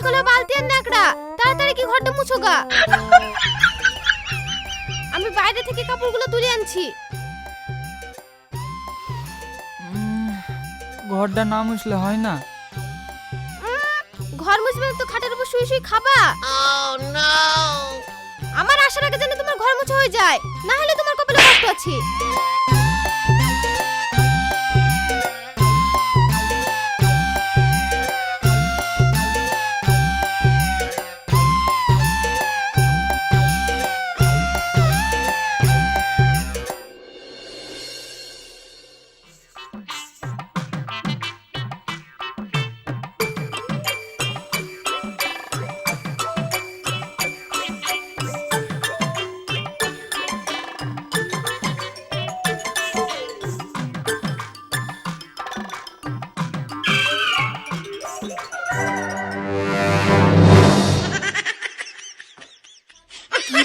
বালতি আর ন্যাকড়া। তাড়াতাড়ি কি ঘরটা মুছো গা। আমি বাইরে থেকে কাপড়গুলো তুলে আনছি। ঘরটা না মুছলে হয় না? ঘর মুছবে তো খাটের উপর শুয়ে শুয়ে খাবা? আমার আসার আগে যেন তোমার ঘর মুছে হয়ে যায় না হলে তোমার কপালে কষ্ট আছে।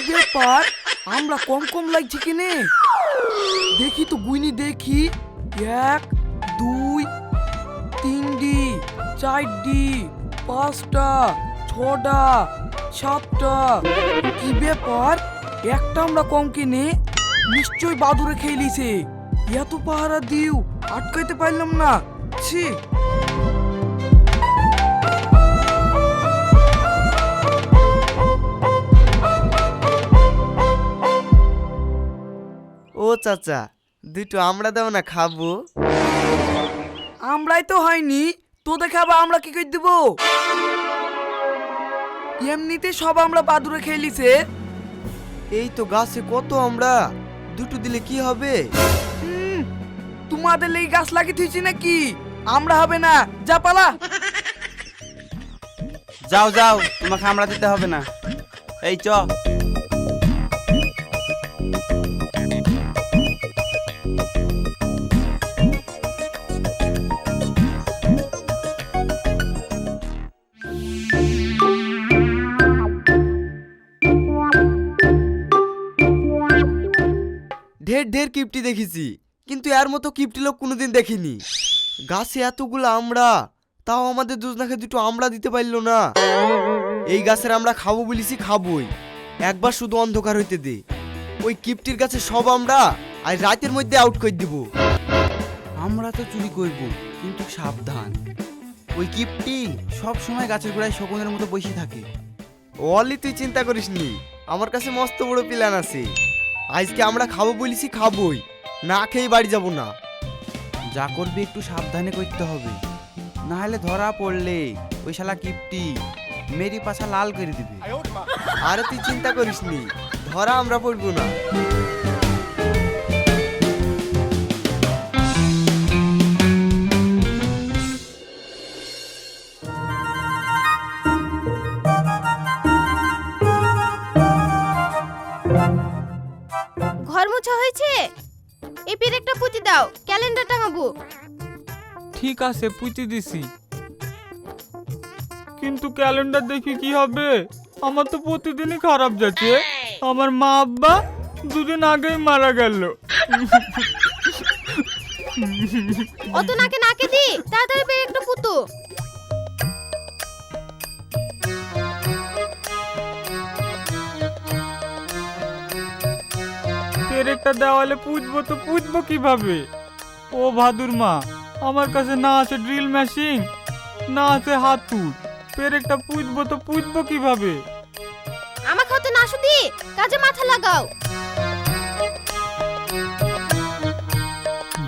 ব্যাপার আমরা কম কম লাগছে কিনে দেখি তো, গুইনি, দেখি। এক, দুই তিনটি চারটি পাঁচটা ছটা সাতটা কি ব্যাপার? একটা আমরা কম কিনে নিশ্চয় বাদুরে খেয়ে লিছে এত পাহারা দিও আটকাইতে পারলাম না। ছি। চাচা দুটো আমরা দাও না খাব। আমরাই তো হয়নি তো দেখাবো আমরা কি করে দিব? এমনিতে সব আমরা বাদুরে খেয়ে লিছে এই তো গাছে কত আমরা দুটো দিলে কি হবে? হুম, তোমাদের এই গাছ লাগিয়ে থুইছি নাকি? আমরা হবে না যা পালা। যাও যাও তোমাকে আমরা দিতে হবে না। এই চ। ঢের ঢের কিপটি দেখেছি, কিন্তু এর মতো কিপটি লোক কোনোদিন দেখিনি। গাছে এতগুলো আমরা, তাও আমাদের দুজনাকে দুটো আমরা দিতে পারল না। এই গাছের আমরা খাব বলিছি, খাবোই। একবার শুধু অন্ধকার হইতে দে। ওই কিপটির কাছে সব আমরা, আর রাতের মধ্যে আউট করে দিব। আমরা তো চুরি করব, কিন্তু সাবধান। ওই কিপটি সব সময় গাছের গোড়ায় শকুনের মতো বসে থাকে। অলি, তুই চিন্তা করিস নি আমার কাছে মস্ত বড় প্ল্যান আছে। আজকে আমরা খাব বলিছি খাবোই। না খেয়ে বাড়ি যাব না। যা করবি একটু সাবধানে করতে হবে। না হলে ধরা পড়লে ওই শালা কিপটি মেরি পাছা লাল করে দিবে। আরে তুই চিন্তা করিস নি ধরা আমরা পড়ব না। হয়েছে? এই পেরেকটা পুঁতি দাও ক্যালেন্ডার টাঙাবো। ঠিক আছে পুঁতে দিছি। কিন্তু ক্যালেন্ডার দেখি কি হবে? আমার তো প্রতিদিনই খারাপ যাচ্ছে। আমার মা আব্বা দুদিন আগেই মারা গেল। অত নাকে নাকে দি তাড়াতাড়ি পেরেকটা পুতো। পেরেকটা দেওয়ালে পুঁতবো তো পুঁতবো কীভাবে? ও ভাদুর মা আমার কাছে না আছে ড্রিল মেশিন না আছে হাতুড় পেরেকটা পুঁতবো তো পুঁতবো কীভাবে? আমাকে হতে না শুধু কাজে মাথা লাগাও।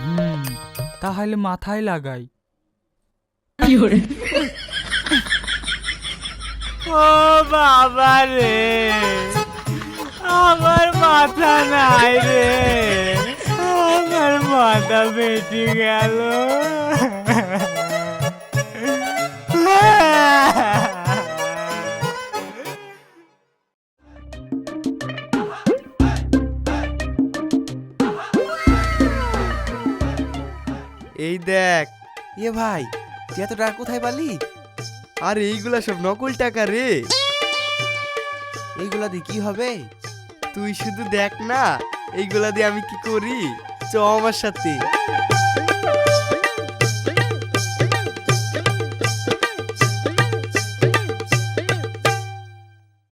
হুম তাহলে মাথায় লাগাই। ও বাবা রে। আমার মাথা নাই রে। আমার মাথা বেঁচে গেল। এই দেখ। এ ভাই তুই এত টাকা কোথায় পালি? আর এইগুলা সব নকল টাকা রে। এইগুলা দিয়ে কি হবে? তুই শুধু দেখ না এইগুলা দিয়ে আমি কি করি? চ আমার সাথে।